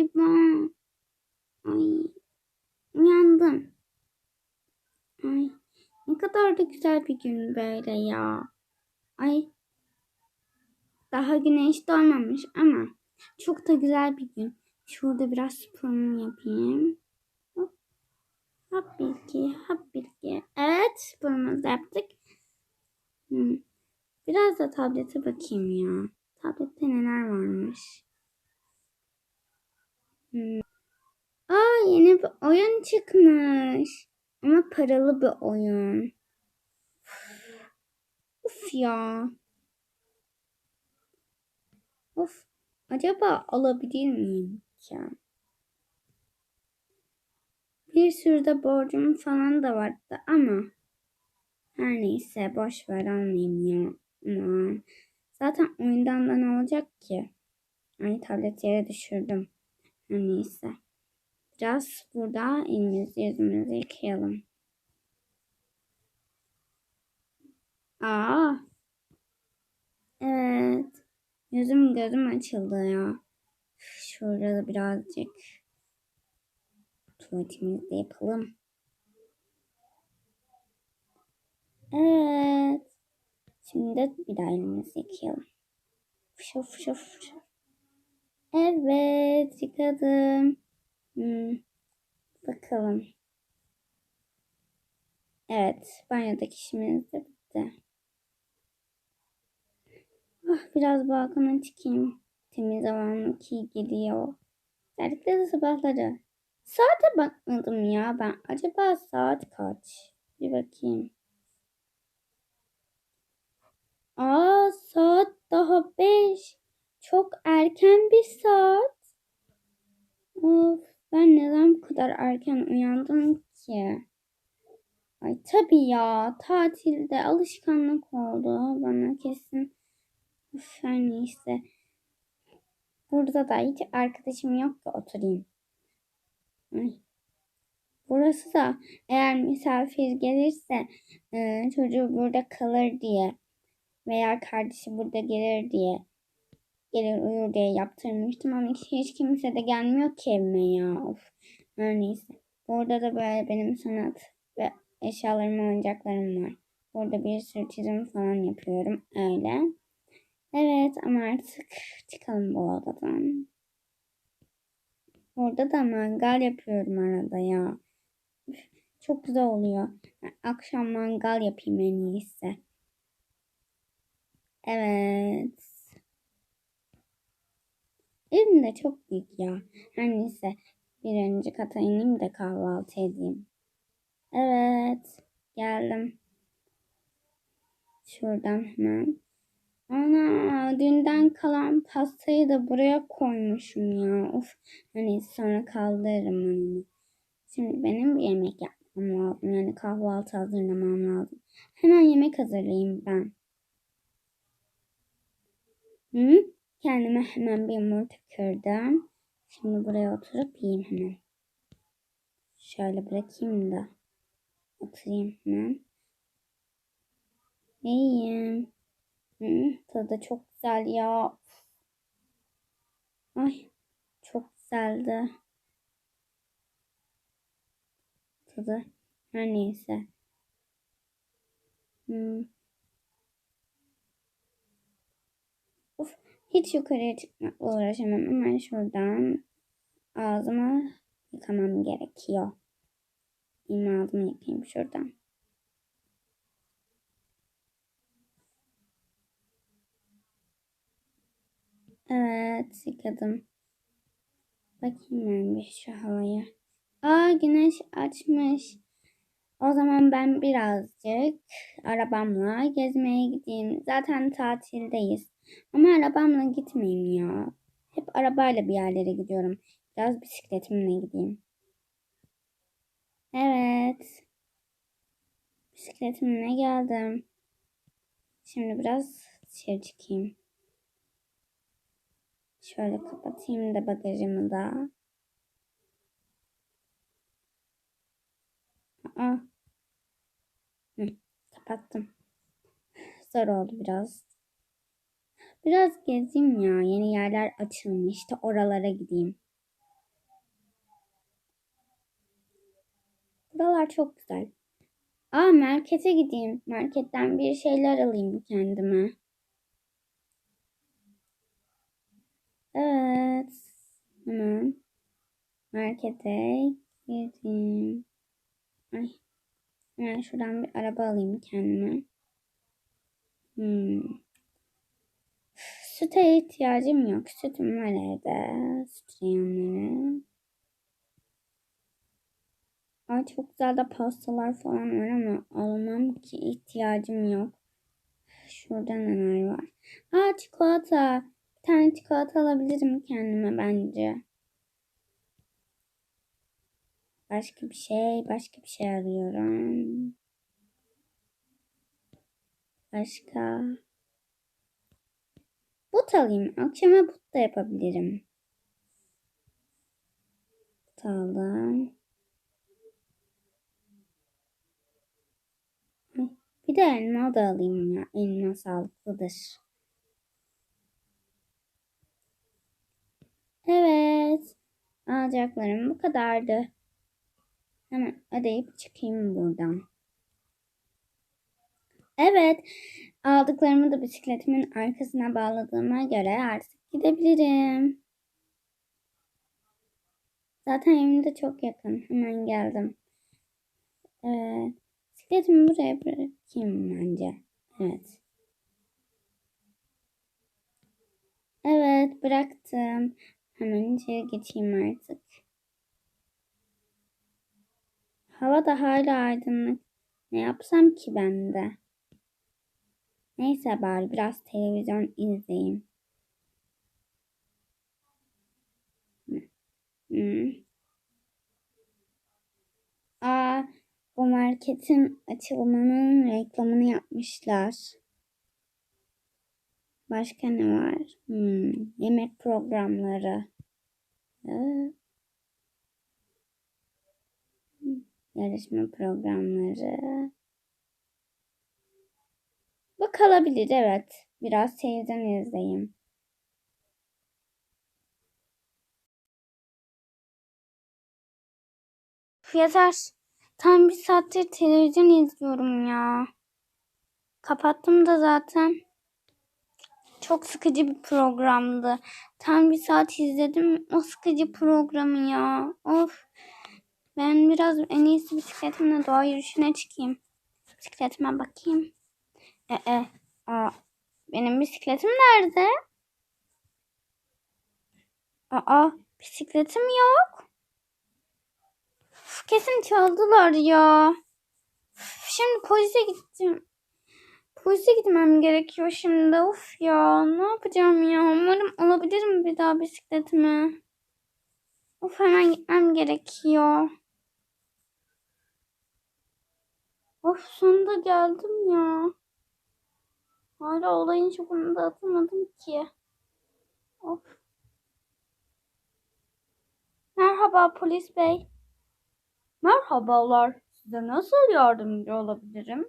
galiba. Ay. Uyandım. Ay. Ne kadar da güzel bir gün böyle ya. Ay. Daha güneş doğmamış ama çok da güzel bir gün. Şurada biraz sporumu yapayım. Hop. Hop bir iki, hop bir iki. Evet sporumuzu yaptık. Hmm. Biraz da tablete bakayım ya. Tablette neler varmış. Aa yeni bir oyun çıkmış. Ama paralı bir oyun. Uf ya. Of. Acaba alabilir miyim ki? Bir sürü de borcum falan da vardı ama her neyse boş ver almayayım ya. Aman. Zaten oyundan da ne olacak ki? Ay tablet yere düşürdüm. Neyse. Biraz burada elimizi yüzümüzü yıkayalım. Aa. Evet. Yüzüm gözüm açıldı ya. Şurada birazcık tuvaletimizi de yapalım. Evet. Şimdi bir daha elimizi yıkayalım. Fışır fışır fışır. Evet yıkadım. Hmm. Bakalım. Evet banyodaki işimiz de bitti. Ah, biraz balkona çıkayım. Temiz havanlık iyi geliyor. Özellikle de sabahları. Saate bakmadım ya ben. Acaba saat kaç? Bir bakayım. Aa saat daha beş. Çok erken bir saat. Of ben neden bu kadar erken uyandım ki? Ay tabii ya tatilde alışkanlık oldu bana kesin. Üf, her neyse. Burada da hiç arkadaşım yok ki oturayım. Ay. Burası da eğer misafir gelirse e, çocuğu burada kalır diye veya kardeşi burada gelir diye gelir uyur diye yaptırmıştım ama hiç, kimse de gelmiyor ki evime ya. Of. Her neyse. Burada da böyle benim sanat ve eşyalarım, oyuncaklarım var. Burada bir sürü çizim falan yapıyorum. Öyle. Evet ama artık çıkalım bu odadan. Orada da mangal yapıyorum arada ya. Çok güzel oluyor. Akşam mangal yapayım en iyisi. Evet. Evim de çok büyük ya. Her neyse bir önce kata ineyim de kahvaltı edeyim. Evet. Geldim. Şuradan hemen. Ana dünden kalan pastayı da buraya koymuşum ya. Of. Hani sonra kaldırırım onu. Şimdi benim bir yemek yapmam lazım. Yani kahvaltı hazırlamam lazım. Hemen yemek hazırlayayım ben. Hı? Kendime hemen bir yumurta kırdım. Şimdi buraya oturup yiyeyim hemen. Şöyle bırakayım da. Oturayım hemen. Yiyeyim. Hı, tadı çok güzel ya. Ay çok güzeldi. Tadı her neyse. Hmm. Of, hiç yukarıya çıkmakla uğraşamam. Hemen şuradan ağzımı yıkamam gerekiyor. Benim ağzımı yıkayayım şuradan. Evet yıkadım. Bakayım ben bir şu havaya. Aa güneş açmış. O zaman ben birazcık arabamla gezmeye gideyim. Zaten tatildeyiz. Ama arabamla gitmeyeyim ya. Hep arabayla bir yerlere gidiyorum. Biraz bisikletimle gideyim. Evet. Bisikletimle geldim. Şimdi biraz dışarı çıkayım. Şöyle kapatayım da bagajımı da. Aa kapattım. Zor oldu biraz. Biraz gezeyim ya. Yeni yerler açılmış da oralara gideyim. Buralar çok güzel. Aa markete gideyim. Marketten bir şeyler alayım kendime. Evet. Hemen markete girdim. Ay Hemen şuradan bir araba alayım kendime. Hmm. Süte ihtiyacım yok. Sütüm var evde. Süt reyonları. Ay çok güzel de pastalar falan var ama alamam ki ihtiyacım yok. Şurada neler var? Aa çikolata. Bir tane çikolata alabilirim kendime bence. Başka bir şey, başka bir şey arıyorum. Başka. But alayım. Akşama but da yapabilirim. But aldım. Bir de elma da alayım ya. Elma sağlıklıdır. Evet. Alacaklarım bu kadardı. Hemen ödeyip çıkayım buradan. Evet. Aldıklarımı da bisikletimin arkasına bağladığıma göre artık gidebilirim. Zaten evim de çok yakın. Hemen geldim. Evet. Bisikletimi buraya bırakayım bence. Evet. Evet bıraktım. Hemen içeri geçeyim artık. Hava da hala aydınlık. Ne yapsam ki ben de? Neyse bari biraz televizyon izleyeyim. Hmm. Aa, bu marketin açılımının reklamını yapmışlar. Başka ne var? Hmm, yemek programları. Ee, yarışma programları. Bu kalabilir evet. Biraz televizyon izleyeyim. Yeter. Tam bir saattir televizyon izliyorum ya. Kapattım da zaten. Çok sıkıcı bir programdı. Tam bir saat izledim o sıkıcı programı ya. Of. Ben biraz en iyisi bisikletimle doğa yürüyüşüne çıkayım. Bisikletime bakayım. E, e, aa, benim bisikletim nerede? Aa, bisikletim yok. Uf, kesin çaldılar ya. Uf, şimdi polise gittim. Polise gitmem gerekiyor şimdi. Of ya ne yapacağım ya. Umarım alabilirim bir daha bisikletimi. Of hemen gitmem gerekiyor. Of sonunda geldim ya. Hala olayın şokunu da atamadım ki. Of. Merhaba polis bey. Merhabalar. Size nasıl yardımcı olabilirim?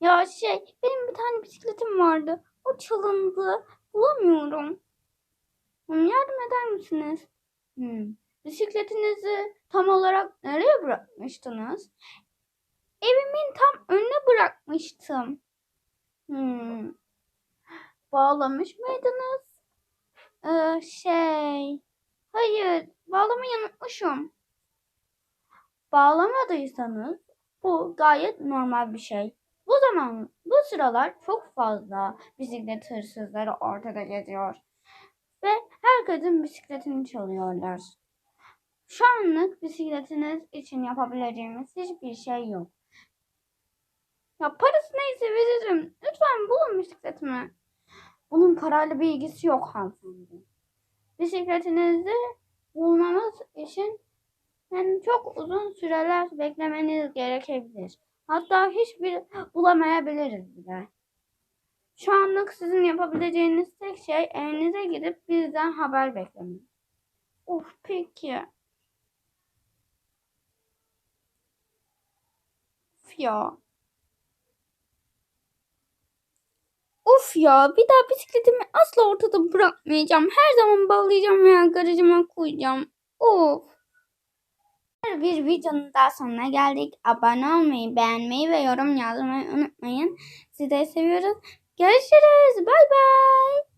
Ya şey, benim bir tane bisikletim vardı. O çalındı. Bulamıyorum. Yardım eder misiniz? Hmm. Bisikletinizi tam olarak nereye bırakmıştınız? Evimin tam önüne bırakmıştım. Hmm. Bağlamış mıydınız? Ee, şey. Hayır, bağlamayı unutmuşum. Bağlamadıysanız bu gayet normal bir şey. Bu zaman bu sıralar çok fazla bisiklet hırsızları ortada geziyor. Ve herkesin bisikletini çalıyorlar. Şu anlık bisikletiniz için yapabileceğimiz hiçbir şey yok. Ya parası neyse veririm. Lütfen bulun bisikletimi. Bunun parayla bir ilgisi yok hanımefendi. Bisikletinizi bulmamız için yani çok uzun süreler beklemeniz gerekebilir. Hatta hiçbir bulamayabiliriz bile. Şu anlık sizin yapabileceğiniz tek şey evinize gidip bizden haber beklemek. Of peki. Of. Of ya bir daha bisikletimi asla ortada bırakmayacağım. Her zaman bağlayacağım veya garajıma koyacağım. Of. Bir videonun daha sonuna geldik. Abone olmayı, beğenmeyi ve yorum yazmayı unutmayın. Sizi de seviyoruz. Görüşürüz. Bay bay.